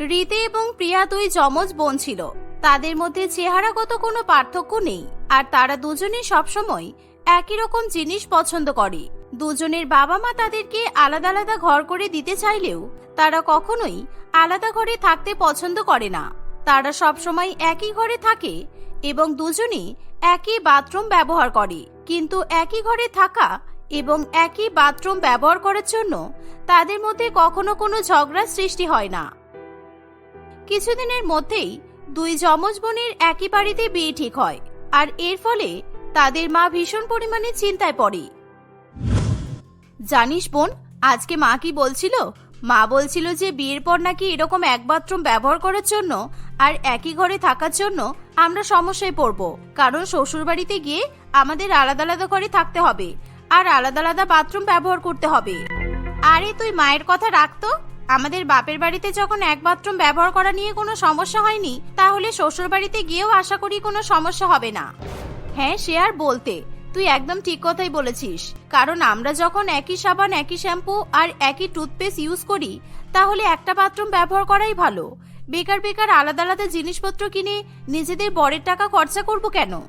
রীতি এবং প্রিয়া দুই যমজ বোন ছিল। তাদের মধ্যে চেহারাগত কোনো পার্থক্য নেই, আর তারা দুজনেই সবসময় একই রকম জিনিস পছন্দ করে। দুজনের বাবা মা তাদেরকে আলাদা আলাদা ঘর করে দিতে চাইলেও তারা কখনোই আলাদা ঘরে থাকতে পছন্দ করে না। তারা সবসময় একই ঘরে থাকে এবং দুজনেই একই বাথরুম ব্যবহার করে। কিন্তু একই ঘরে থাকা এবং একই বাথরুম ব্যবহার করার জন্য তাদের মধ্যে কখনো কোনো ঝগড়ার সৃষ্টি হয় না। কিছুদিনের মধ্যেই দুই যমজ বোনের একই বাড়িতে বিয়ে ঠিক হয়, আর এর ফলে তাদের মা ভীষণ পরিমাণে চিন্তায় পড়ে। জানিস বোন, আজকে মা কি বলছিল? মা বলছিল যে বিয়ের পর নাকি এরকম এক বাথরুম ব্যবহার করার জন্য আর একই ঘরে থাকার জন্য আমরা সমস্যায় পড়ব, কারণ শ্বশুর বাড়িতে গিয়ে আমাদের আলাদা আলাদা ঘরে থাকতে হবে, আর আলাদা আলাদা বাথরুম ব্যবহার করতে হবে। আরে, তুই মায়ের কথা রাখতো? আমাদের বাপের বাড়িতে যখন এক বাথরুম ব্যবহার করা নিয়ে কোনো সমস্যা হয়নি, তাহলে শ্বশুর বাড়িতে গিয়েও আশা করি কোনো সমস্যা হবে না। হ্যাঁ সে আর বলতে। তুই একদম ঠিক কথাই বলেছিস। কারণ আমরা যখন একই সাবান, একই শ্যাম্পু আর একই টুথপেস্ট ইউজ করি, তাহলে একটা বাথরুম ব্যবহার করাই ভালো। বেকার বেকার, আলাদা আলাদা জিনিসপত্র কিনে নিজেদের বরের টাকা খরচা করব কেন?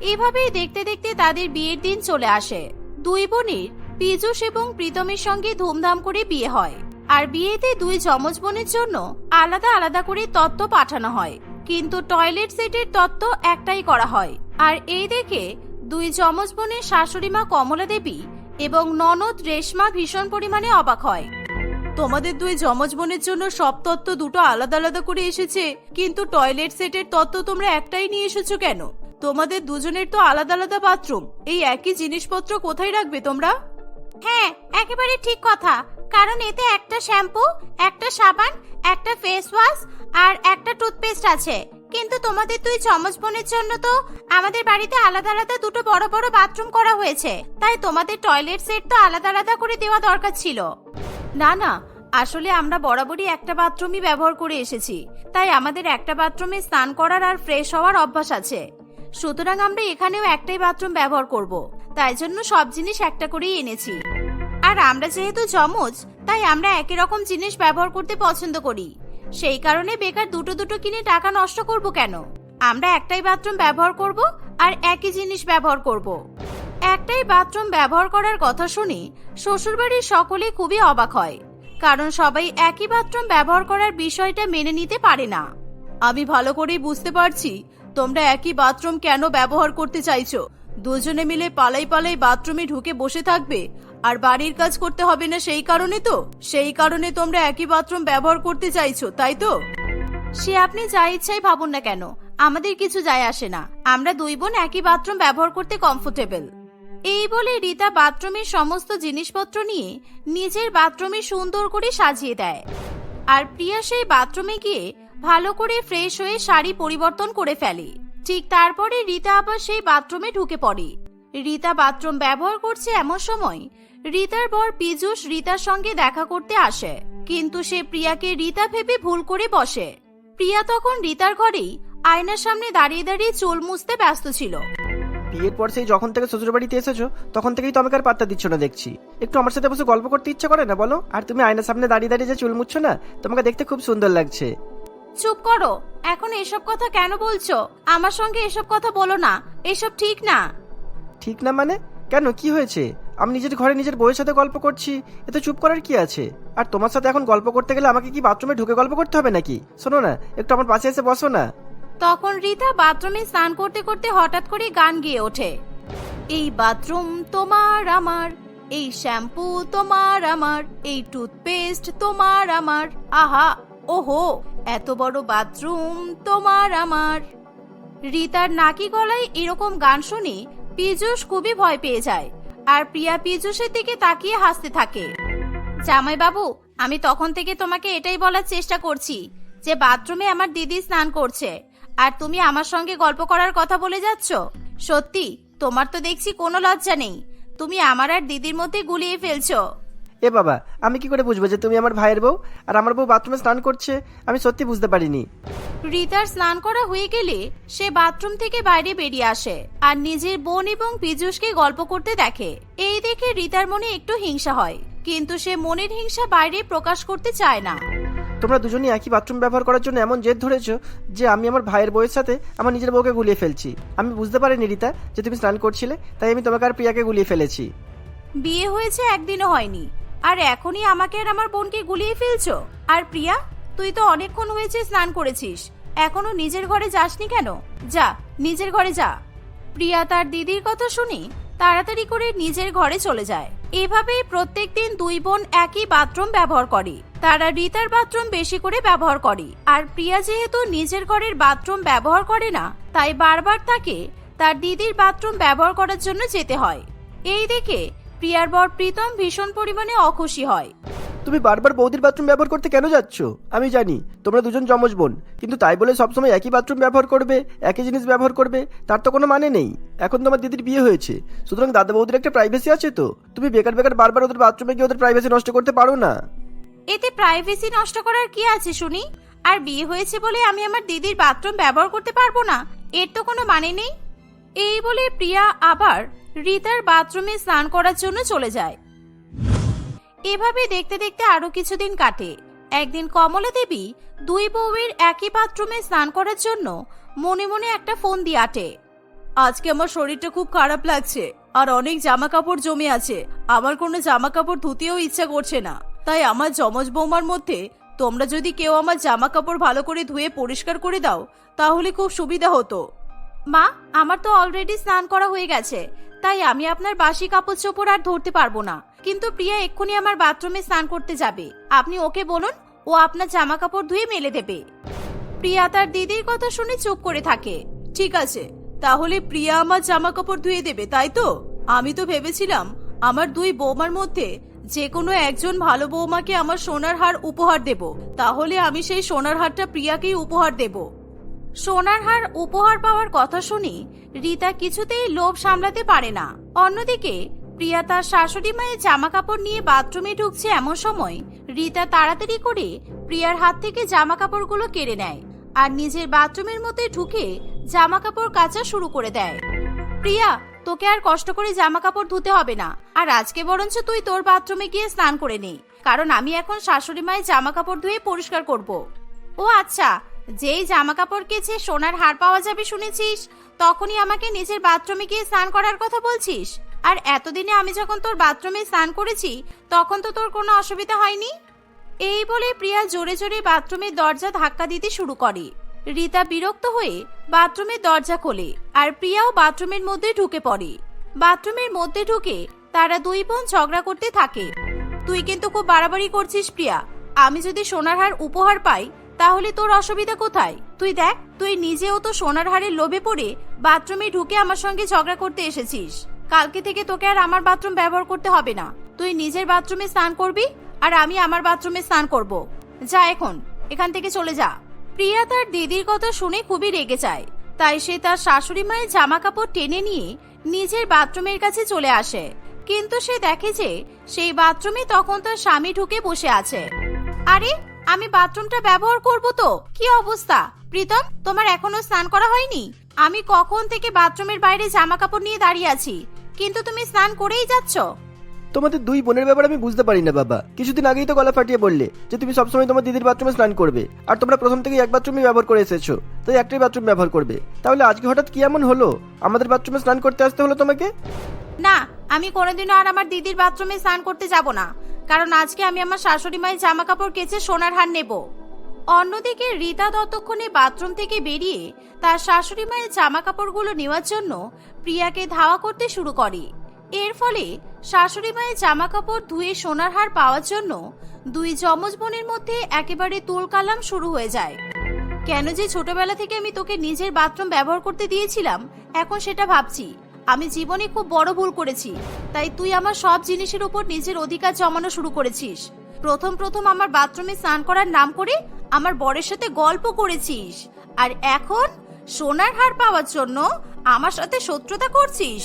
এভাবেই দেখতে দেখতে তাদের বিয়ের দিন চলে আসে। দুই বোনের পীযুষ এবং প্রীতমের সঙ্গে ধুমধাম করে বিয়ে হয়। আর বিয়েতে দুই যমজ বোনের জন্য আলাদা আলাদা করে তত্ত্ব পাঠানো হয়। কিন্তু টয়লেট সেটের তত্ত্ব একটাই করা হয়। আর এই দেখে দুই যমজ বোনের শাশুড়ি মা কমলা দেবী এবং ননদ রেশমা ভীষণ পরিমাণে অবাক হয়। তোমাদের দুই যমজ বোনের জন্য সব তত্ত্ব দুটো আলাদা আলাদা করে এসেছে, কিন্তু টয়লেট সেটের তত্ত্ব তোমরা একটাই নিয়ে এসেছ কেন? তোমাদের দুজনের তো আলাদা আলাদা বাথরুম। এই একই জিনিসপত্র কোথায় রাখবে তোমরা? হ্যাঁ একেবারে ঠিক কথা। কারণ এতে একটা শ্যাম্পু, একটা সাবান, একটা ফেস ওয়াশ আর একটা টুথপেস্ট আছে। কিন্তু তোমাদের দুই চমচ বোনের জন্য তো আমাদের বাড়িতে আলাদা আলাদা দুটো বড় বড় বাথরুম করা হয়েছে। তাই তোমাদের টয়লেট সেট তো আলাদা আলাদা করে দেওয়া দরকার ছিল। না না, আসলে আমরা বরাবরই একটা বাথরুমই ব্যবহার করে এসেছি। তাই আমাদের একটা বাথরুমে স্নান করার আর ফ্রেশ হওয়ার অভ্যাস আছে। সুতরাং আমরা এখানেও একটাই বাথরুম ব্যবহার করব। তাই জন্য সব জিনিস একটা করেই এনেছি। আর আমরা যেহেতু জমজ তাই আমরা একই রকম জিনিস ব্যবহার করতে পছন্দ করি। সেই কারণে বেকার দুটো দুটো কিনে টাকা নষ্ট করব কেন? আমরা একটাই বাথরুম ব্যবহার করব আর একই জিনিস ব্যবহার করব। একটাই বাথরুম ব্যবহার করার কথা শুনে শ্বশুরবাড়ির সকলে খুবই অবাক হয়, কারণ সবাই একই বাথরুম ব্যবহার করার বিষয়টা মেনে নিতে পারে না। আমি ভালো করেই বুঝতে পারছি তোমরা একই বাথরুম কেন ব্যবহার করতে চাইছো দুজনে মিলে পালাই পালাই বাথরুমে ঢুকে বসে থাকবে। আর বাড়ির কাজ করতে হবে না সেই কারণে তো? সেই কারণে তোমরা একই বাথরুম ব্যবহার করতে চাইছো, তাই তো? সে আপনি যা ইচ্ছাই ভাবুন না কেন, আমাদের কিছু যায় আসে না। আমরা দুই বোন একই বাথরুম ব্যবহার করতে কমফোর্টেবল এই বলে রীতা বাথরুমের সমস্ত জিনিসপত্র নিয়ে নিজের বাথরুমে সুন্দর করে সাজিয়ে দেয়। আর প্রিয়া সেই বাথরুমে গিয়ে ভালো করে ফ্রেশ হয়ে শাড়ি পরিবর্তন করে ফেলে। ঠিক তারপরে রীতা আবার সেই বাথরুমে ঢুকে পড়ে। রীতা বাথরুম ব্যবহার করছে এমন সময়, রীতার বর পীযুষ রীতার সঙ্গে দেখা করতে আসে। কিন্তু সে প্রিয়াকে রীতা ভেবে ভুল করে বসে। প্রিয়া তখন রীতার ঘরেই আয়নার সামনে দাঁড়িয়ে দাঁড়িয়ে চুল মুছতে ব্যস্ত ছিল। বিয়ের পর সেই যখন থেকে শ্বশুর বাড়িতে এসেছ, তখন থেকেই তো আমাকে আর পাত্তা দিচ্ছ না দেখছি। একটু আমার সাথে বসে গল্প করতে ইচ্ছে করে না বলো? আর তুমি আয়নার সামনে দাঁড়িয়ে দাঁড়িয়ে যে চুল মুছছো না, তোমাকে দেখতে খুব সুন্দর লাগছে। চুপ করো। এখন এসব কথা কেন বলছো? আমার সঙ্গে এসব কথা বলো না। এসব ঠিক না। ঠিক না মানে? কেন? কি হয়েছে? আমি নিজের ঘরে নিজের বউয়ের সাথে গল্প করছি। এতে চুপ করার কি আছে? আর তোমার সাথে এখন গল্প করতে গেলে আমাকে কি বাথরুমে ঢুকে গল্প করতে হবে নাকি? শোনো না একটু আমার পাশে এসে বসো না। তখন রীতা বাথরুমে স্নান করতে করতে হঠাৎ করে গান গেয়ে ওঠে। এই বাথরুম তোমার আমার এই শ্যাম্পু তোমার আমার এই টুথপেস্ট তোমার আমার। আহা! ওহো, এত বড় বাথরুম তোমার আমার। রিতার নাকি গলায় এরকম গান শুনে পীযুষ খুবই ভয় পেয়ে যায়, আর প্রিয়া পীযুষের দিকে তাকিয়ে হাসতে থাকে। জামাই বাবু আমি তখন থেকে তোমাকে এটাই বলার চেষ্টা করছি যে বাথরুমে আমার দিদি স্নান করছে, আর তুমি আমার সঙ্গে গল্প করার কথা বলে যাচ্ছ? সত্যি, তোমার তো দেখছি কোনো লজ্জা নেই। তুমি আমার আর দিদির মধ্যে গুলিয়ে ফেলছো। এ বাবা আমি কি করে বুঝব যে তুমি আমার ভাইয়ের বউ? আর আমার বউ বাথরুমে স্নান করছে আমি সত্যি বুঝতে পারিনি। রিতার স্নান করা হয়ে গেলে সে বাথরুম থেকে বাইরে বেরিয়ে আসে আর নিজের বোন এবং পীযুষকে গল্প করতে দেখে। এই দেখে রিতার মনে একটু হিংসা হয় কিন্তু সে মনের হিংসা বাইরে প্রকাশ করতে চায় না। তোমরা দুজনই একই বাথরুম ব্যবহার করার জন্য এমন জেদ ধরেছো যে আমি আমার ভাইয়ের বউয়ের সাথে আমার নিজের বউকে গুলিয়ে ফেলছি। আমি বুঝতে পারিনি রিতা যে তুমি স্নান করছিলে তাই আমি তোমাকে আর প্রিয়াকে গুলিয়ে ফেলেছি। বিয়ে হয়েছে একদিনও হয়নি। আর এখনই আমাকে আর আমার বোনকে গুলিয়ে ফেলছো? আর প্রিয়া, তুই তো অনেকক্ষণ হয়েছে স্নান করেছিস। এখনও নিজের ঘরে যাসনি কেন? যা, নিজের ঘরে যা। প্রিয়া তার দিদির কথা শুনি, তাড়াতাড়ি করে নিজের ঘরে চলে যায়। এভাবেই প্রত্যেকদিন দুই বোন একই বাথরুম ব্যবহার করে। তারা রিতার বাথরুম বেশি করে ব্যবহার করে। আর প্রিয়া যেহেতু নিজের ঘরের বাথরুম ব্যবহার করে না, তাই বারবার তাকে তার দিদির বাথরুম ব্যবহার করার জন্য যেতে হয়। এই দেখে প্রিয়ার বর প্রীতম ভীষণ পরিমাণে অখুশি হয়। তুমি বারবার বৌদির বাথরুম ব্যবহার করতে কেন যাচ্ছ? আমি জানি তোমরা দুজন যমজ বোন কিন্তু তাই বলে সবসময় একই বাথরুম ব্যবহার করবে একই জিনিস ব্যবহার করবে তার তো কোনো মানে নেই। এখন তোমার দিদির বিয়ে হয়েছে সুতরাং দাদা বৌদির একটা প্রাইভেসি আছে তো? তুমি বেকার বেকার বারবার ওদের বাথরুমে গিয়ে ওদের প্রাইভেসি নষ্ট করতে পারো না। এতে প্রাইভেসি নষ্ট করার কি আছে শুনি? আর বিয়ে হয়েছে বলে আমি আমার দিদির বাথরুম ব্যবহার করতে পারব না এর তো কোনো মানে নেই? এই বলে প্রিয়া আবার রিতার বাথরুমে স্নান করার জন্য চলে যায়। এভাবে দেখতে দেখতে আরও কিছুদিন কাটে। একদিন কমলা দেবী দুই বউয়ের একই বাথরুমে স্নান করার জন্য মনে মনে একটা ফোন দিয়ে আটে। আজকে আমার শরীরটা খুব খারাপ লাগছে, আর অনেক জামা কাপড় জমে আছে। আমার কোনো জামা কাপড় ধুতেও ইচ্ছা করছে না। তাই আমার যমজ বৌমার মধ্যে তোমরা যদি কেউ আমার জামা কাপড় ভালো করে ধুয়ে পরিষ্কার করে দাও, তাহলে খুব সুবিধা হতো। মা, আমার তো অলরেডি স্নান করা হয়ে গেছে। তাই আমি আপনার বাসি কাপড় চোপড় আর ধরতে পারব না। কিন্তু প্রিয়া এক্ষুনি আমার বাথরুমে স্নান করতে যাবে। আপনি ওকে বলুন, ও আপনার জামা কাপড় ধুয়ে মেলে দেবে। প্রিয়া তার দিদির কথা শুনে চুপ করে থাকে। ঠিক আছে, তাহলে প্রিয়া আমার জামা কাপড় ধুয়ে দেবে, তাই তো? আমি তো ভেবেছিলাম, আমার দুই বৌমার মধ্যে যে কোনো একজন ভালো বৌমাকে আমার সোনার হার উপহার দেব। তাহলে আমি সেই সোনার হারটা প্রিয়াকেই উপহার দেব। সোনার হার উপহার পাওয়ার কথা শুনে রীতা কিছুতেই লোভ সামলাতে পারে না। অন্যদিকে, প্রিয়া তার শাশুড়ি মায়ের জামা কাপড় নিয়ে বাথরুমে ঢুকছে এমন সময় রীতা তাড়াতাড়ি করে প্রিয়ার হাত থেকে জামা কাপড়গুলো কেড়ে নেয় আর নিজের বাথরুমের মধ্যে ঢুকে জামা কাপড় কাচা শুরু করে দেয়। প্রিয়া, তোকে আর কষ্ট করে জামা কাপড় ধুতে হবে না, আর আজকে বরঞ্চ তুই তোর বাথরুমে গিয়ে স্নান করে নে, কারণ আমি এখন শাশুড়ি মায়ের জামা কাপড় ধুয়ে পরিষ্কার করব। ও আচ্ছা যেই জামা কাপড় কেছে সোনার হার পাওয়া যাবে শুনেছিস? তখনই আমাকে নিজের বাথরুমে গিয়ে স্নান করার কথা বলছিস। আর এতদিনে আমি যখন তোর বাথরুমে স্নান করেছি, তখন তো তোর কোনো অসুবিধা হয়নি? এই বলে প্রিয়া জোরে জোরে বাথরুমের দরজা ধাক্কা দিতে শুরু করে। রীতা বিরক্ত হয়ে বাথরুমের দরজা খোলে আর প্রিয়াও বাথরুমের মধ্যে ঢুকে পড়ে। বাথরুমের মধ্যে ঢুকে তারা দুই বোন ঝগড়া করতে থাকে। তুই কিন্তু খুব বাড়াবাড়ি করছিস প্রিয়া। আমি যদি সোনার হার উপহার পাই তাহলে তোর অসুবিধা কোথায়? তুই দেখ, তুই নিজেও তো সোনার হারের লোভে পড়ে বাথরুমে ঢুকে আমার সঙ্গে ঝগড়া করতে এসেছিস। কালকে থেকে তোকে আর আমার বাথরুম ব্যবহার করতে হবে না। তুই নিজের বাথরুমে স্নান করবি আর আমি আমার বাথরুমে স্নান করব। যা এখন, এখান থেকে চলে যা। প্রিয়া তার দিদির কথা শুনে খুবই রেগে যায়। তাই সে তার শাশুড়ি মায়ের জামা কাপড় টেনে নিয়ে নিজের বাথরুমের কাছে চলে আসে। কিন্তু সে দেখে যে সেই বাথরুমে তখন তার স্বামী ঢুকে বসে আছে। আরে আমি বাথরুমটা ব্যবহার করব তো? কি অবস্থা? প্রীতম তোমার এখনও স্নান করা হয়নি? আমি কখন থেকে বাথরুমের বাইরে জামা কাপড় নিয়ে দাঁড়িয়ে আছি কিন্তু তুমি স্নান করেই যাচ্ছ? তোমাদের দুই বোনের ব্যাপারে আমি বুঝতে পারি না বাবা। কিছুদিন আগেই তো গলা ফাটিয়ে বললে যে তুমি সবসময় তোমার দিদির বাথরুমে স্নান করবে আর তোমরা প্রথম থেকে এক বাথরুমই ব্যবহার করে এসেছ তাই একটাই বাথরুম ব্যবহার করবে। তাহলে আজকে হঠাৎ কি এমন হলো? আমাদের বাথরুমে স্নান করতে আসতে হলো তোমাকে? না আমি কোনোদিনও আর আমার দিদির বাথরুমে স্নান করতে যাব না। কারণ আজকে আমি আমার শাশুড়ি মায়ের জামা কাপড় কেচে সোনার হার নেব। অন্যদিকে রীতা ততক্ষণে বাথরুম থেকে বেরিয়ে তার শাশুড়ি মায়ের জামা কাপড়গুলো নেওয়ার জন্য প্রিয়াকে ধাওয়া করতে শুরু করে। এর ফলে শাশুড়ি মায়ের জামা কাপড় ধুয়ে সোনার হার পাওয়ার জন্য দুই যমজ বোনের মধ্যে একেবারে তুলকালাম শুরু হয়ে যায়। কেন যে ছোটবেলা থেকে আমি তোকে নিজের বাথরুম ব্যবহার করতে দিয়েছিলাম, এখন সেটা ভাবছি। আমি জীবনে খুব বড় ভুল করেছি, তাই তুই আমার সব জিনিসের উপর নিজের অধিকার জমানো শুরু করেছিস। প্রথম প্রথম আমার বাথরুমে স্নান করার নাম করে আমার বরের সাথে গল্প করেছিস। আর এখন সোনার হার পাওয়ার জন্য আমার সাথে শত্রুতা করছিস।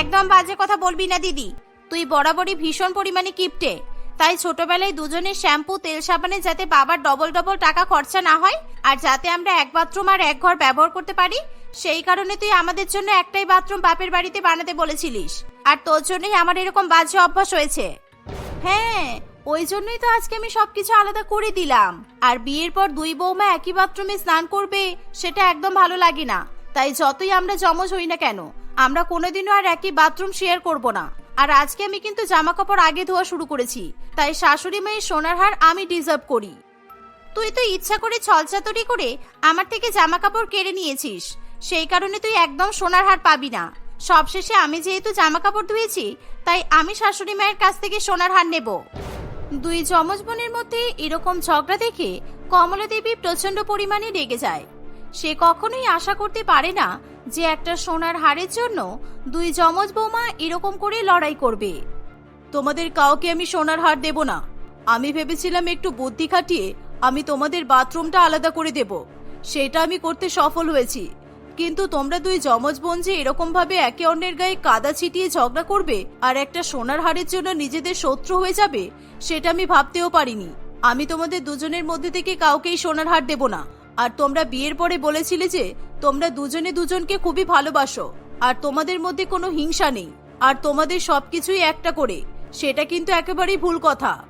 একদম বাজে কথা বলবি না, দিদি। তুই বরাবরই ভীষণ পরিমাণে কিপটে। তাই ছোটবেলায় দুজনের শ্যাম্পু, তেল সাবানে যাতে বাবার ডবল ডবল টাকা খরচা না হয়, আর যাতে আমরা এক বাথরুম আর এক ঘর ব্যবহার করতে পারি সেই কারণে তুই আমাদের জন্য একটাই বাথরুম বাপের বাড়িতে বানাতে বলেছিলিস। আর তোর জন্যই আমার এরকম বাজে অভ্যাস হয়েছে। হ্যাঁ ওই জন্যই তো আজকে আমি সবকিছু আলাদা করে দিলাম। আর বিয়ের পর দুই বৌমা একই বাথরুমে স্নান করবে, সেটা একদম ভালো লাগে না। তাই যতই আমরা জমজ হই না কেন, আমরা কোনোদিনও আর একই বাথরুম শেয়ার করব না। আর আজকে আমি কিন্তু জামা কাপড় আগে ধোয়া শুরু করেছি, তাই শাশুড়ি মায়ের সোনার হার আমি ডিজার্ভ করি। তুই তো ইচ্ছা করে ছলচাতুরি করে আমার থেকে জামা কাপড় কেড়ে নিয়েছিস। সেই কারণে তুই একদম সোনার হার পাবি না। সবশেষে আমি যেহেতু জামা কাপড় ধুয়েছি, তাই আমি শাশুড়ি মায়ের কাছ থেকে সোনার হার নেব। দুই যমজ বোনের মধ্যে এরকম ঝগড়া দেখে কমলা দেবী প্রচণ্ড পরিমাণে রেগে যায়। সে কখনোই আশা করতে পারে না যে একটা সোনার হারের জন্য দুই যমজ বৌমা এরকম করে লড়াই করবে। তোমাদের কাউকে আমি সোনার হার দেব না। আমি ভেবেছিলাম একটু বুদ্ধি খাটিয়ে আমি তোমাদের বাথরুমটা আলাদা করে দেব। সেটা আমি করতে সফল হয়েছি। কিন্তু তোমরা দুই যমজ বোন যে এরকম ভাবে একে অন্যের গায়ে কাদা ছিটিয়ে ঝগড়া করবে আর একটা সোনার হারের জন্য নিজেদের শত্রু হয়ে যাবে, সেটা আমি ভাবতেও পারিনি। আমি তোমাদের দুজনের মধ্যে থেকে কাউকেই সোনার হার দেব না। আর তোমরা বিয়ের পরে বলেছিলে যে, তোমরা দুজনে দুজনকে খুবই ভালোবাসো। আর তোমাদের মধ্যে কোনো হিংসা নেই। আর তোমাদের সবকিছুই একটা করে। সেটা কিন্তু একেবারেই ভুল কথা।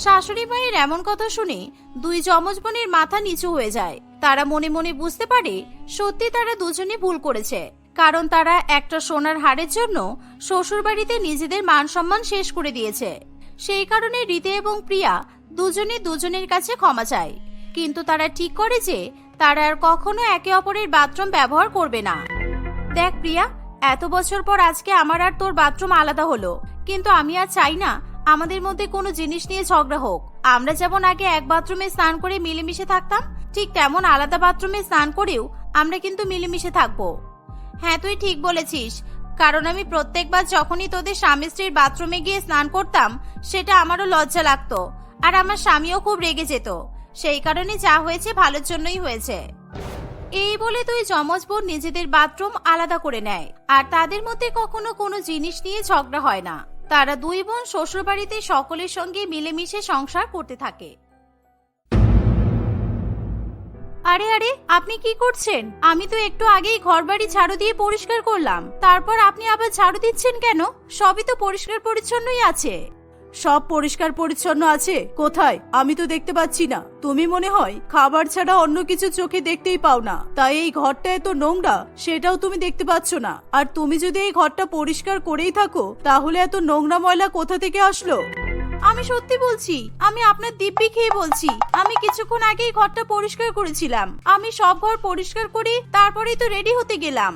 শাশুড়ি মায়ের এমন কথা শুনে দুই যমজ বোনের মাথা নিচু হয়ে যায়। তারা মনে মনে বুঝতে পারে সত্যি তারা দুজনে ভুল করেছে, কারণ তারা একটা সোনার হারের জন্য শ্বশুরবাড়িতে নিজেদের মান সম্মান শেষ করে দিয়েছে। সেই কারণে রীতে এবং প্রিয়া দুজনে দুজনের কাছে ক্ষমা চায়। কিন্তু তারা ঠিক করে যে তারা আর কখনো একে অপরের বাথরুম ব্যবহার করবে না। দেখ প্রিয়া, এত বছর পর আজকে আমার আর তোর বাথরুম আলাদা হলো, কিন্তু আমি আর চাই না আমাদের মধ্যে কোনো জিনিস নিয়ে ঝগড়া হোক। আমরা যেমন আগে এক বাথরুমে স্নান করে মিলেমিশে থাকতাম, ঠিক তেমন আলাদা বাথরুমে স্নান করেও আমরা কিন্তু মিলেমিশে থাকব। হ্যাঁ তুই ঠিক বলেছিস। কারণ আমি প্রত্যেকবার যখনই তোদের স্বামী স্ত্রীর বাথরুমে গিয়ে স্নান করতাম, সেটা আমারও লজ্জা লাগতো। আর আমার স্বামীও খুব রেগে যেত। সেই কারণে যা হয়েছে ভালোর জন্যই হয়েছে। এই বলে তুই যমজ বোন নিজেদের বাথরুম আলাদা করে নেয়। আর তাদের মধ্যে কখনো কোনো জিনিস নিয়ে ঝগড়া হয় না। তারা দুই বোন শ্বশুরবাড়িতে সকলের সঙ্গে মিলেমিশে সংসার করতে থাকে। আরে আরে, আপনি কি করছেন? আমি তো একটু আগেই ঘর বাড়ি ঝাড়ু দিয়ে পরিষ্কার করলাম। তারপর আপনি আবার ঝাড়ু দিচ্ছেন কেন? সবই তো পরিষ্কার পরিচ্ছন্নই আছে। সব পরিষ্কার পরিচ্ছন্ন আছে? কোথায়? আমি তো দেখতে পাচ্ছি না। তুমি মনে হয় খাবার ছাড়া অন্য কিছু চোখে দেখতেই পাও না। তাই এই ঘরটা এত নোংরা, সেটাও তুমি দেখতে পাচ্ছ না। আর তুমি যদি এই ঘরটা পরিষ্কার করেই থাকো, তাহলে এত নোংরা ময়লা কোথা থেকে আসলো? আমি সত্যি বলছি, আমি আপনার দিব্যি খেয়ে বলছি। আমি কিছুক্ষণ আগেই ঘরটা পরিষ্কার করেছিলাম। আমি সব ঘর পরিষ্কার করে তারপরেই তো রেডি হতে গেলাম।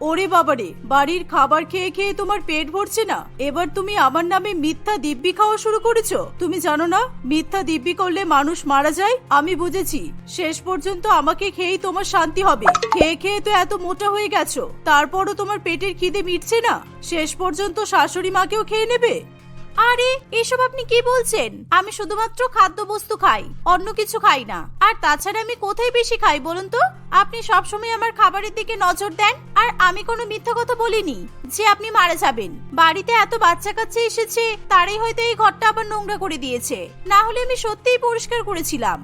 ওরে বাবারে, বাড়ির খাবার খেয়ে খেয়ে তোমার পেট ভরছে না? এবার তুমি আমার নামে মিথ্যা দিব্যি খাওয়া শুরু করেছ। তুমি জানো না, মিথ্যা দিব্যি করলে মানুষ মারা যায়? আমি বুঝেছি। শেষ পর্যন্ত আমাকে খেয়েই তোমার শান্তি হবে। খেয়ে খেয়ে তো এত মোটা হয়ে গেছো। তারপরও তোমার পেটের খিদে মিটছে না? শেষ পর্যন্ত শাশুড়ি মাকেও খেয়ে নেবে? আরে, এসব আপনি কি বলছেন? আমি শুধুমাত্র খাদ্যবস্তু খাই, অন্য কিছু খাই না। আর তাছাড়া আমি কোথায় বেশি খাই বলুন তো? আপনি সবসময় আমার খাবারের দিকে নজর দেন, আর আমি কোনো মিথ্যা কথা বলিনি যে আপনি মারা যাবেন। বাড়িতে এত বাচ্চা কাচ্চা এসেছে, তারাই হয়তো এই ঘরটা আবার নোংরা করে দিয়েছে। না হলে আমি সত্যিই পরিষ্কার করেছিলাম।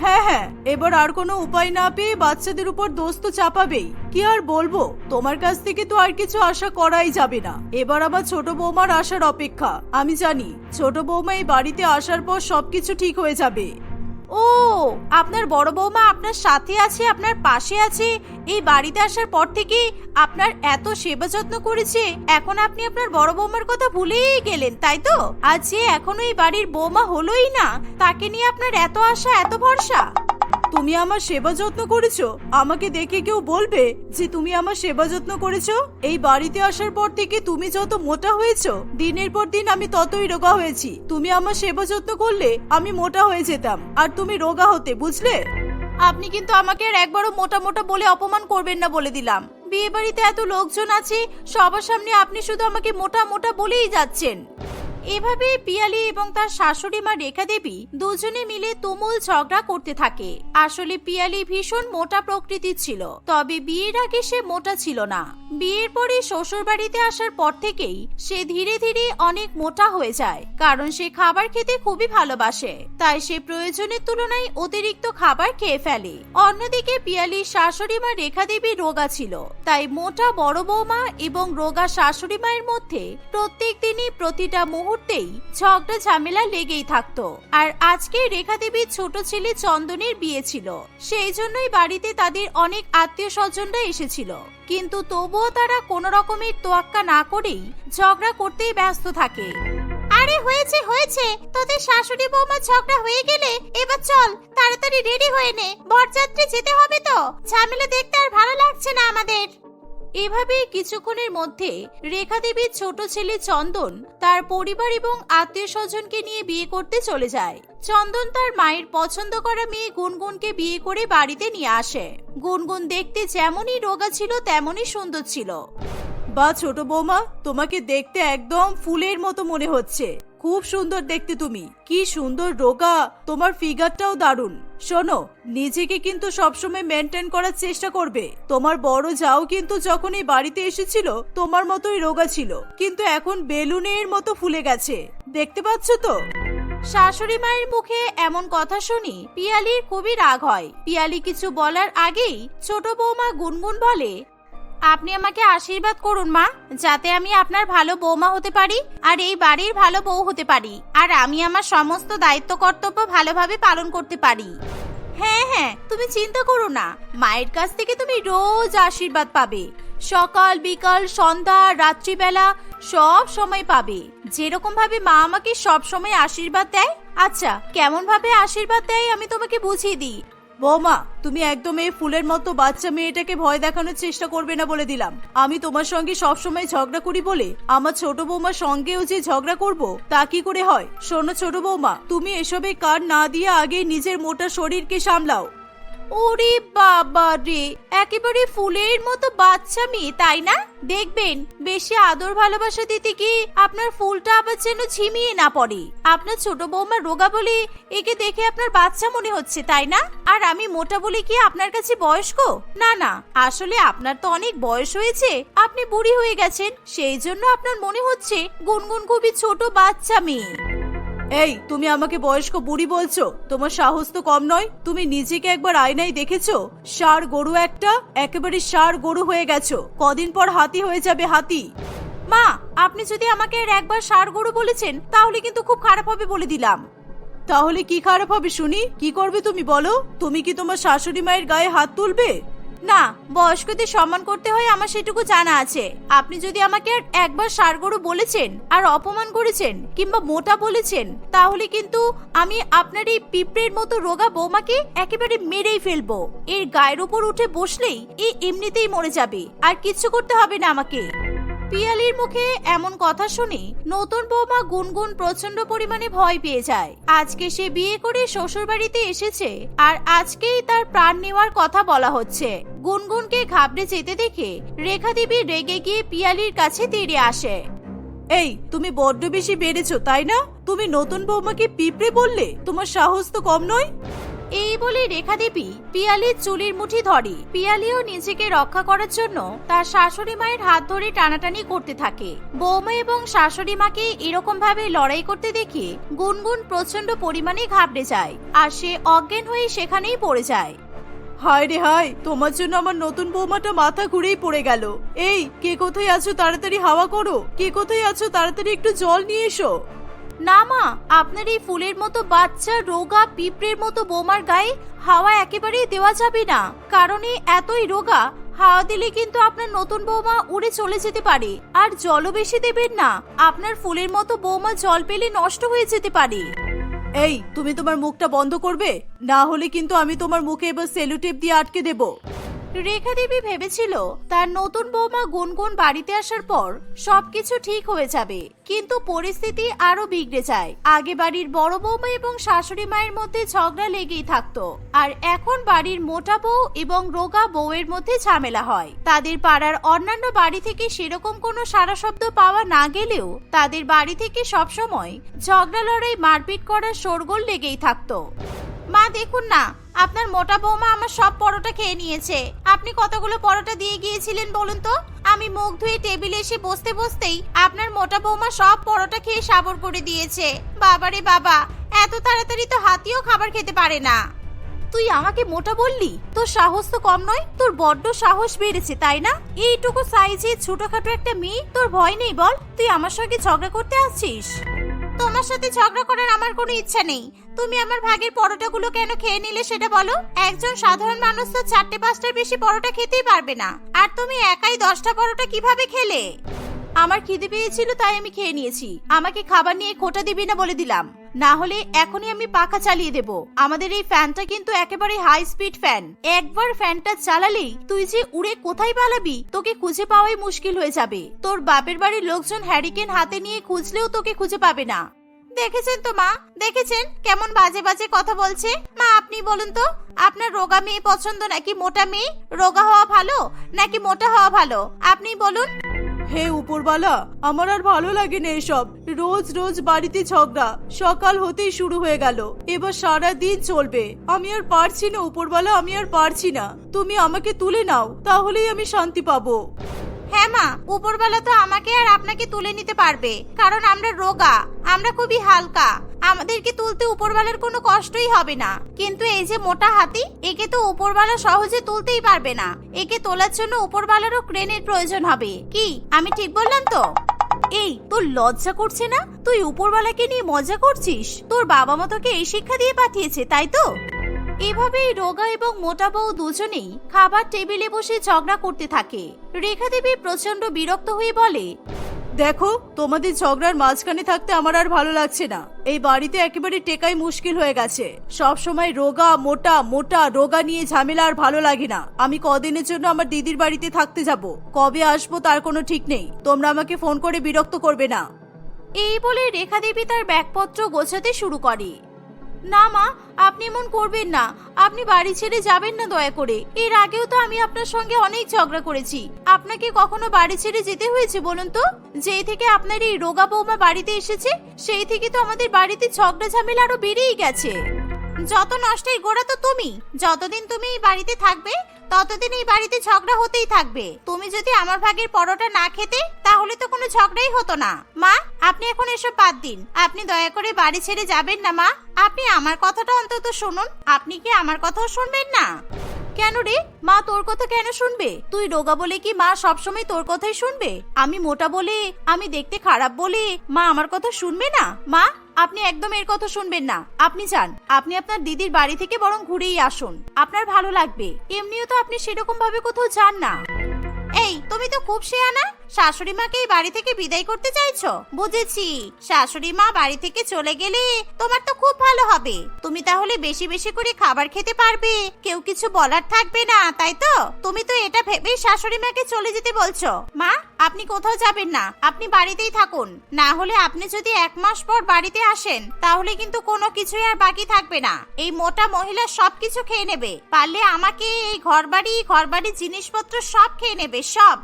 হ্যাঁ হ্যাঁ এবার আর কোনো উপায় না পেয়ে বাচ্চাদের উপর দোষ তো চাপাবেই। কি আর বলব? তোমার কাছ থেকে তো আর কিছু আশা করাই যাবে না। এবার আমার ছোট বৌমার আসার অপেক্ষা। আমি জানি, ছোট বৌমা এই বাড়িতে আসার পর সবকিছু ঠিক হয়ে যাবে। ও, আপনার বড় বৌমা আপনার সাথে আছে, আপনার পাশে আছে। এই বাড়িতে আসার পর থেকে আপনার এত সেবা যত্ন করেছে, এখন আপনি আপনার বড় বৌমার কথা ভুলেই গেলেন, তাই তো? আজ যে এখনও এই বাড়ির বৌমা হলোই না, তাকে নিয়ে আপনার এত আশা, এত ভরসা। তুমি আমার সেবা যত্ন করেছ? আমাকে দেখে কেউ বলবে যে তুমি আমার সেবা যত্ন করেছ? এই বাড়িতে আসার পর থেকে তুমি যত মোটা হয়েছো, দিনের পর দিন আমি ততই রোগা হয়েছি। তুমি আমার সেবা যত্ন করলে আমি মোটা হয়ে যেতাম। আর তুমি রোগা হতে, বুঝলে? আপনি কিন্তু আমাকে আর একবারও মোটা মোটা বলে অপমান করবেন না বলে দিলাম। বিয়ে বাড়িতে এত লোকজন আছে, সবার সামনে আপনি শুধু আমাকে মোটা মোটা বলেই যাচ্ছেন। এভাবে পিয়ালি এবং তার শাশুড়ি মা রেখা দেবী দুজনে মিলে তুমুল ঝগড়া করতে থাকে। আসলে পিয়ালি ভীষণ মোটা প্রকৃতির ছিল, তবে বিয়ের আগে সে মোটা ছিল না। বিয়ের পরে শ্বশুর বাড়িতে আসার পর থেকেই সে ধীরে ধীরে অনেক মোটা হয়ে যায়, কারণ সে খাবার খেতে খুবই ভালোবাসে। তাই সে প্রয়োজনের তুলনায় অতিরিক্ত খাবার খেয়ে ফেলে। অন্যদিকে পিয়ালির শাশুড়ি মা রেখা দেবী রোগা ছিল, তাই মোটা বড় বৌমা এবং রোগা শাশুড়ি মায়ের মধ্যে প্রত্যেক দিনই প্রতিটা মুহূর্তে মুহূর্তেই ঝগড়া ঝামেলা লেগেই থাকতো। আর আজকে রেখা দেবীর ছোট ছেলে চন্দনের বিয়ে ছিল। সেই জন্যই বাড়িতে তাদের অনেক আত্মীয় স্বজনরা এসেছিল। কিন্তু তবুও তারা কোনো রকমের তোয়াক্কা না করেই ঝগড়া করতেই ব্যস্ত থাকে। আরে হয়েছে হয়েছে! তোদের শাশুড়ি বৌমা ঝগড়া হয়ে গেলে এবার চল, তাড়াতাড়ি রেডি হয়ে নে। বরযাত্রী যেতে হবে তো। ঝামেলা দেখতে আর ভালো লাগছে না আমাদের। এভাবেই কিছুক্ষণের মধ্যে রেখা দেবীর ছোট ছেলে চন্দন তার পরিবার এবং আত্মীয় স্বজনকে নিয়ে বিয়ে করতে চলে যায়। চন্দন তার মায়ের পছন্দ করা মেয়ে গুনগুনকে বিয়ে করে বাড়িতে নিয়ে আসে। গুনগুন দেখতে যেমনই রোগা ছিল, তেমনই সুন্দর ছিল। বা ছোট বৌমা, তোমাকে দেখতে একদম ফুলের মতো মনে হচ্ছে। খুব সুন্দর দেখতে তুমি। কি সুন্দর রোগা। তোমার ফিগারটাও দারুণ। শোনো, নিজেকে কিন্তু সবসময় মেনটেন করার চেষ্টা করবে। তোমার বড় যাও কিন্তু যখন এই বাড়িতে এসেছিল, তোমার মতোই রোগা ছিল। কিন্তু এখন বেলুনের মতো ফুলে গেছে। দেখতে পাচ্ছ তো? শাশুড়ি মায়ের মুখে এমন কথা শুনি, পিয়ালির খুবই রাগ হয়। পিয়ালি কিছু বলার আগেই ছোট বৌমা গুনগুন বলে আপনি আমাকে আশীর্বাদ করুন, মা, যাতে আমি আপনার ভালো বৌমা হতে পারি আর এই বাড়ির ভালো বউ হতে পারি আর আমি আমার সমস্ত দায়িত্ব কর্তব্য ভালোভাবে পালন করতে পারি। হ্যাঁ হ্যাঁ তুমি চিন্তা করো না। মায়ের কাছ থেকে তুমি রোজ আশীর্বাদ পাবে। সকাল, বিকাল, সন্ধ্যা, রাত্রিবেলা সব সময় পাবে। যেরকম ভাবে মা আমাকে সব সময় আশীর্বাদ দেয় আচ্ছা কেমন ভাবে আশীর্বাদ দেয় আমি তোমাকে বুঝিয়ে দিই। বৌমা, তুমি একদম এই ফুলের মতো বাচ্চা মেয়েটাকে ভয় দেখানোর চেষ্টা করবে না বলে দিলাম। আমি তোমার সঙ্গে সবসময় ঝগড়া করি বলে আমার ছোট বৌমার সঙ্গেও যে ঝগড়া করব, তা কি করে হয়? শোনো ছোট বৌমা, তুমি এসবে কার না দিয়ে আগে নিজের মোটা শরীরকে সামলাও। ওরে বাবা রে, একেবারে ফুলের মতো বাচ্চা মেয়ে, তাই না? দেখবেন, বেশি আদর ভালোবাসা দিতে কি আপনার ফুলটা আবার যেন ঝিমিয়ে না পড়ে। আপনার ছোট বৌমা রোগা বলে একে দেখে আপনার বাচ্চা মনে হচ্ছে, তাই না? আর আমি মোটা বলে কি আপনার কাছে বয়স্ক? না না, আসলে আপনার তো অনেক বয়স হয়েছে, আপনি বুড়ি হয়ে গেছেন, সেই জন্য আপনার মনে হচ্ছে গুনগুন খুবই ছোট বাচ্চা মেয়ে। এই, তুমি আমাকে বয়স্ক বুড়ি বলছো? তোমার সাহস তো কম নয়। তুমি নিজেকে একবার আয়নায় দেখেছ? ষাড় গরু একটা, একেবারে ষাড় গরু হয়ে গেছো। কদিন পর হাতি হয়ে যাবে হাতি। মা, আপনি যদি আমাকে আর একবার ষাড় গরু বলেছেন, তাহলে কিন্তু খুব খারাপ হবে বলে দিলাম। তাহলে কি খারাপ হবে শুনি? কি করবে তুমি বলো? তুমি কি তোমার শাশুড়ি মায়ের গায়ে হাত তুলবে? না, বয়স্কদের সম্মান করতে হয় আমার সেটুকু জানা আছে। আপনি যদি আমাকে একবার সারগরু বলেছেন, আর অপমান করেছেন, কিংবা মোটা বলেছেন, তাহলে কিন্তু আমি আপনার এই পিঁপড়ের মতো রোগা বৌমাকে একেবারে মেরেই ফেলব। এর গায়ের উপর উঠে বসলেই এই এমনিতেই মরে যাবে, আর কিচ্ছু করতে হবে না আমাকে। পিয়ালির মুখে এমন কথা শুনে নতুন বৌমা গুনগুন প্রচণ্ড পরিমাণে ভয় পেয়ে যায়। আজকে সে বিয়ে করে শ্বশুর বাড়িতে এসেছে আর আজকেই তার প্রাণ নেওয়ার কথা বলা হচ্ছে। গুনগুনকে ঘাবড়ে যেতে দেখে রেখা দেবী রেগে গিয়ে পিয়ালির কাছে তেড়ে আসে। এই, তুমি বড্ড বেশি বেড়েছো, তাই না? তুমি নতুন বৌমাকে পিঁপড়ে বললে তোমার সাহস তো কম নয়? এই বলে রেখা দেবী পিয়ালির চুলির মুঠি ধরে। পিয়ালিও নিজেকে রক্ষা করার জন্য তার শাশুড়ি মায়ের হাত ধরে টানাটানি করতে থাকে। বৌমা এবং শাশুড়ি মাকে এরকম ভাবে লড়াই করতে দেখে গুনগুন প্রচণ্ড পরিমাণে ঘাবড়ে যায় আর সে অজ্ঞান হয়ে সেখানেই পড়ে যায়। হায় রে হায়, তোমার জন্য আমার নতুন বৌমাটা মাথা ঘুরেই পড়ে গেল। এই, কে কোথায় আছো তাড়াতাড়ি হাওয়া করো। কে কোথায় আছো তাড়াতাড়ি একটু জল নিয়ে এসো। না, মা, আপনার এই ফুলের মতো বাচ্চা, রোগা, পিঁপড়ের মতো বোমার গায়ে হাওয়া একেবারেই দেওয়া যাবে না। কারণ এতই রোগা, হাওয়া দিলে কিন্তু আপনার নতুন বৌমা উড়ে চলে যেতে পারে। আর জলও বেশি দেবেন না, আপনার ফুলের মতো বৌমা জল পেলে নষ্ট হয়ে যেতে পারে। এই, তুমি তোমার মুখটা বন্ধ করবে? না হলে কিন্তু আমি তোমার মুখে এবার সেলুটেপ দিয়ে আটকে দেব। রেখা দেবী ভেবেছিল তার নতুন বৌমা গুনগুন বাড়িতে আসার পর সবকিছু ঠিক হয়ে যাবে। কিন্তু পরিস্থিতি আরও বিগড়ে যায়। আগে বাড়ির বড় বৌমা এবং শাশুড়ি মায়ের মধ্যে ঝগড়া লেগেই থাকতো। আর এখন বাড়ির মোটা বউ এবং রোগা বউয়ের মধ্যে ঝামেলা হয়। তাদের পাড়ার অন্যান্য বাড়ি থেকে সেরকম কোনো সারা শব্দ পাওয়া না গেলেও তাদের বাড়ি থেকে সবসময় ঝগড়া লড়াই মারপিট করার শোরগোল লেগেই থাকতো। মা দেখুন না। আপনার মোটা বৌমা আমার সব পরোটা খেয়ে নিয়েছে। আপনি কতগুলো পরোটা দিয়ে গিয়েছিলেন বলুন তো? আমি মুখ ধুয়ে টেবিলে এসে বসতে বসতেই আপনার মোটা বৌমা সব পরোটা খেয়ে সাবর করে দিয়েছে। বাবারে বাবা এত তাড়াতাড়ি তো হাতিও খাবার খেতে পারে না। তুই আমাকে মোটা বললি? তোর সাহস তো কম নয় তোর বড্ড সাহস বেড়েছে তাই না? এইটুকু সাইজে ছোটখাটো একটা মেয়ে তোর ভয় নেই বল? তুই আমার সঙ্গে ঝগড়া করতে আসছিস? তোমার সাথে ঝগড়া করার আমার কোনো ইচ্ছা নেই। তুমি আমার ভাগের পরোটাগুলো কেন খেয়ে নিলে সেটা বলো? একজন সাধারণ মানুষ তো চারটে পাঁচটার বেশি পরোটা খেতেই পারবে না। আর তুমি একাই দশটা পরোটা কীভাবে খেলে? আমার খিদে পেয়েছিল তাই আমি খেয়ে নিয়েছি। আমাকে খাবার নিয়ে খোটা দিবি না বলে দিলাম। না হলে এখনই আমি পাখা চালিয়ে দেব। আমাদের এই ফ্যানটা কিন্তু একেবারে হাই স্পিড ফ্যান একবার ফ্যানটা চালালেই তুই যে উড়ে কোথায় পালাবি, তোকে খুঁজে পাওয়াই মুশকিল হয়ে যাবে। তোর বাপের বাড়ির লোকজন হ্যারিকেন হাতে নিয়ে খুঁজলেও তোকে খুঁজে পাবে না। দেখেছেন তো, মা? দেখেছেন? কেমন বাজে বাজে কথা বলছে? মা, আপনি বলুন তো, আপনার রোগা মেয়ে পছন্দ নাকি মোটা মেয়ে? রোগা হওয়া ভালো নাকি মোটা হওয়া ভালো? আপনি বলুন। হে উপরবালা, আমার আর ভালো লাগে না এসব। রোজ রোজ বাড়িতে ঝগড়া, সকাল হতেই শুরু হয়ে গেল। এবার সারা দিন চলবে। আমি আর পারছি না, উপরবালা, আমি আর পারছি না। তুমি আমাকে তুলে নাও, তাহলেই আমি শান্তি পাবো। হ্যাঁ মা উপরবেলা তো আমাকে আর আপনাকে তুলে নিতে পারবে, কারণ আমরা রোগা, আমরা খুবই হালকা। আমাদেরকে তুলতে উপরবেলার কোনো কষ্টই হবে না। কিন্তু এই যে মোটা হাতি, একে তো উপরবেলা সহজে তুলতেই পারবে না। একে তোলার জন্য উপরবেলারও ক্রেনের প্রয়োজন হবে। কি, আমি ঠিক বললাম তো? এই, তোর লজ্জা করছে না? তুই উপরবেলাকে নিয়ে মজা করছিস? তোর বাবা মা তোকে এই শিক্ষা দিয়ে পাঠিয়েছে, তাই তো? এভাবেই রোগা এবং মোটা বউ দুজনেই খাবার টেবিলে বসে ঝগড়া করতে থাকে। রেখা দেবী প্রচণ্ড বিরক্ত হয়ে বলে দেখো তোমাদের ঝগড়ার মাঝখানে থাকতে আমার আর ভালো লাগছে না। এই বাড়িতে একেবারে টেকাই মুশকিল হয়ে গেছে। সব সময় রোগা মোটা মোটা রোগা নিয়ে ঝামেলা আর ভালো লাগে না। আমি কদিনের জন্য আমার দিদির বাড়িতে থাকতে যাব। কবে আসব তার কোনো ঠিক নেই। তোমরা আমাকে ফোন করে বিরক্ত করবে না। এই বলে রেখা দেবী তার ব্যাগপত্র গোছাতে শুরু করে। না, মা, আপনি এমন করবেন না। আপনি বাড়ি ছেড়ে যাবেন না দয়া করে। এর আগেও তো আমি আপনার সঙ্গে অনেক ঝগড়া করেছি। আপনাকে কখনো বাড়ি ছেড়ে যেতে হয়েছে বলুন তো? যেই থেকে আপনার এই রোগা বৌমা বাড়িতে এসেছে, সেই থেকে তো আমাদের বাড়িতে ঝগড়া ঝামেলা আরও বেড়েই গেছে। যত নষ্টের গোড়া তো তুমি। যতদিন তুমি এই বাড়িতে থাকবে ততদিন এই বাড়িতে ঝগড়া হতেই থাকবে। তুমি যদি আমার ভাগের পরোটা না খেতে, তাহলে তো কোনো ঝগড়াই হতো না। মা, আপনি এখন এসব বাদ দিন। আপনি দয়া করে বাড়ি ছেড়ে যাবেন না, মা। আপনি আমার কথাটা অন্তত শুনুন। আপনি কি আমার কথাও শুনবেন না? কেন রে? মা তোর কথা কেন শুনবে? তুই রোগা বলে কি মা সবসময় তোর কথাই শুনবে? আমি মোটা বলে, আমি দেখতে খারাপ বলে মা আমার কথা শুনবে না? মা, আপনি একদম এর কথা শুনবেন না। আপনি চান আপনি আপনার দিদির বাড়ি থেকে বরং ঘুরেই আসুন। আপনার ভালো লাগবে। এমনিও তো আপনি সেরকম ভাবে কোথাও যান না। তুমি তো খুব শেয়ানা। শাশুড়ি মাকে এই বাড়ি থেকে বিদায় করতে চাইছো? বুঝেছি। শাশুড়ি মা বাড়ি থেকে চলে গেলে তোমার তো খুব ভালো হবে। তুমি তাহলে বেশি বেশি করে খাবার খেতে পারবে। কেউ কিছু বলার থাকবে না, তাই তো? তুমি তো এটা ভেবেই শাশুড়ি মাকে চলে যেতে বলছো। মা আপনি কোথাও যাবেন না, আপনি বাড়িতেই থাকুন। না হলে আপনি যদি এক মাস পর বাড়িতে আসেন, তাহলে কিন্তু কোনো কিছুই আর বাকি থাকবে না। এই মোটা মহিলা সব কিছু খেয়ে নেবে। পারলে আমাকে এই ঘরবাড়ি ঘরবাড়ি জিনিসপত্র সব খেয়ে নেবে, সব।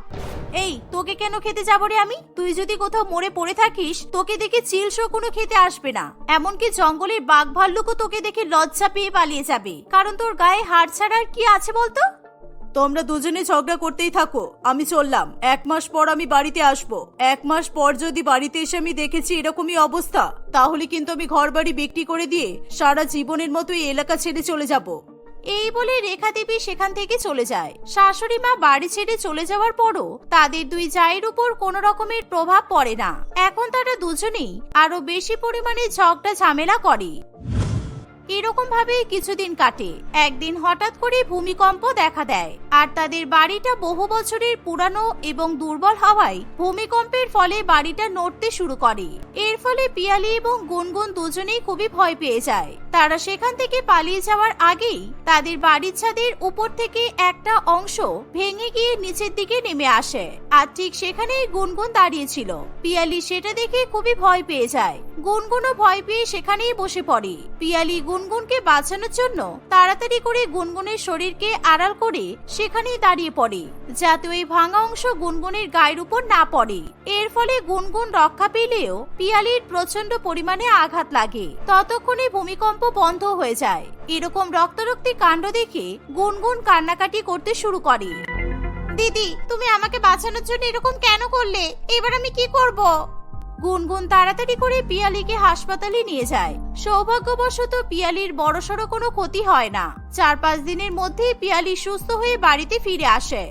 এই, তোকে কেন খেতে যাব রে আমি? তুই যদি কোথাও মরে পড়ে থাকিস, তোকে দেখে চিলসও কোনো খেতে আসবে না। এমনকি জঙ্গলের বাঘ ভাল্লুকও তোকে দেখে লজ্জা পেয়ে পালিয়ে যাবে। কারণ তোর গায়ে হাড় ছাড়া আর কি আছে বলতো? তোমরা দুজনে ঝগড়া করতেই থাকো, আমি চললাম। এক মাস পর আমি বাড়িতে আসব। এক মাস পর যদি বাড়িতে এসে আমি দেখেছি এরকমই অবস্থা, তাহলে কিন্তু আমি ঘর বাড়ি বিক্রি করে দিয়ে সারা জীবনের মতো এই এলাকা ছেড়ে চলে যাব। এই বলে রেখা দেবী সেখান থেকে চলে যায়। শাশুড়ি মা বাড়ি ছেড়ে চলে যাওয়ার পরও তাদের দুই জায়ের উপর কোনো রকমের প্রভাব পড়ে না। এখন তারা দুজনেই আরও বেশি পরিমাণে ঝগড়া ঝামেলা করে। এরকম ভাবে কিছুদিন কাটে। একদিন হঠাৎ করে ভূমিকম্প দেখা দেয়, আর তাদের বাড়িটা বহু বছরের পুরানো এবং দুর্বল হওয়ায় ভূমিকম্পের ফলে বাড়িটা নড়তে শুরু করে। এর ফলে পিয়ালি এবং গুনগুন দুজনেই খুবই ভয় পেয়ে যায়। তারা সেখান থেকে পালিয়ে যাওয়ার আগেই তাদের বাড়ির ছাদের উপর থেকে একটা অংশ ভেঙে গিয়ে নিচের দিকে নেমে আসে, আর ঠিক সেখানেই গুনগুন দাঁড়িয়েছিল পিয়ালি সেটা দেখে খুবই ভয় পেয়ে যায়। গুনগুনও ভয় পেয়ে সেখানেই বসে পড়ে। পিয়ালি গুনগুনকে বাঁচানোর জন্য তাড়াতাড়ি করে গুনগুনের শরীরকে আড়াল করে সেখানেই দাঁড়িয়ে পড়ে, যাতে ওই ভাঙা অংশ গুনগুনের গায়ের উপর না পড়ে। এর ফলে গুনগুন রক্ষা পেলেও পিয়ালির প্রচণ্ড পরিমাণে আঘাত লাগে। ততক্ষণে ভূমিকম্প বন্ধ হয়ে যায়। এরকম রক্তারক্তি কাণ্ড দেখে গুনগুন কান্নাকাটি করতে শুরু করে। দিদি, তুমি আমাকে বাঁচানোর জন্য এরকম কেন করলে? এবার আমি কি করব? গুনগুন তাড়াতাড়ি করে পিয়ালিকে হাসপাতালে নিয়ে যায়। সৌভাগ্যবশত পিয়ালির বড়সড় কোনো ক্ষতি হয় না। চার পাঁচ দিনের মধ্যেই পিয়ালি সুস্থ হয়ে বাড়িতে ফিরে আসে।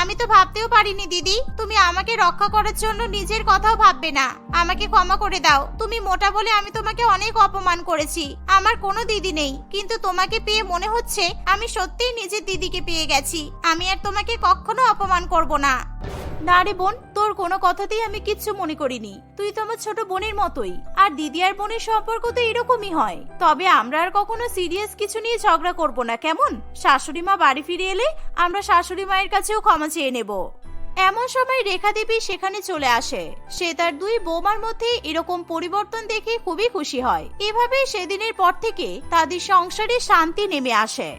আমি তো ভাবতেও পারিনি, দিদি। তুমি আমাকে রক্ষা করার জন্য নিজের কথাও ভাববে না। আমাকে ক্ষমা করে দাও। তুমি মোটা বলে আমি তোমাকে অনেক অপমান করেছি। আমার কোনো দিদি নেই। কিন্তু তোমাকে পেয়ে মনে হচ্ছে আমি সত্যিই নিজের দিদিকে পেয়ে গেছি। আমি আর তোমাকে কখনো অপমান করব না। না রে বোন, তোর কোনো কথাতেই আমি কিচ্ছু মনে করিনি। তুই তো আমার ছোট বোনের মতোই, আর দিদি আর বোনের সম্পর্ক তো এরকমই হয়। তবে আমরা আর কখনো সিরিয়াস কিছু নিয়ে ঝগড়া করব না, কেমন? শাশুড়ি মা বাড়ি ফিরে এলে আমরা শাশুড়ি মায়ের কাছেও ক্ষমা চেয়ে নেব। এমন সময় রেখা দেবী সেখানে চলে আসে। সে তার দুই বৌমার মধ্যে এরকম পরিবর্তন দেখে খুবই খুশি হয়। এভাবে সেদিনের পর থেকে তাদের সংসারে শান্তি নেমে আসে।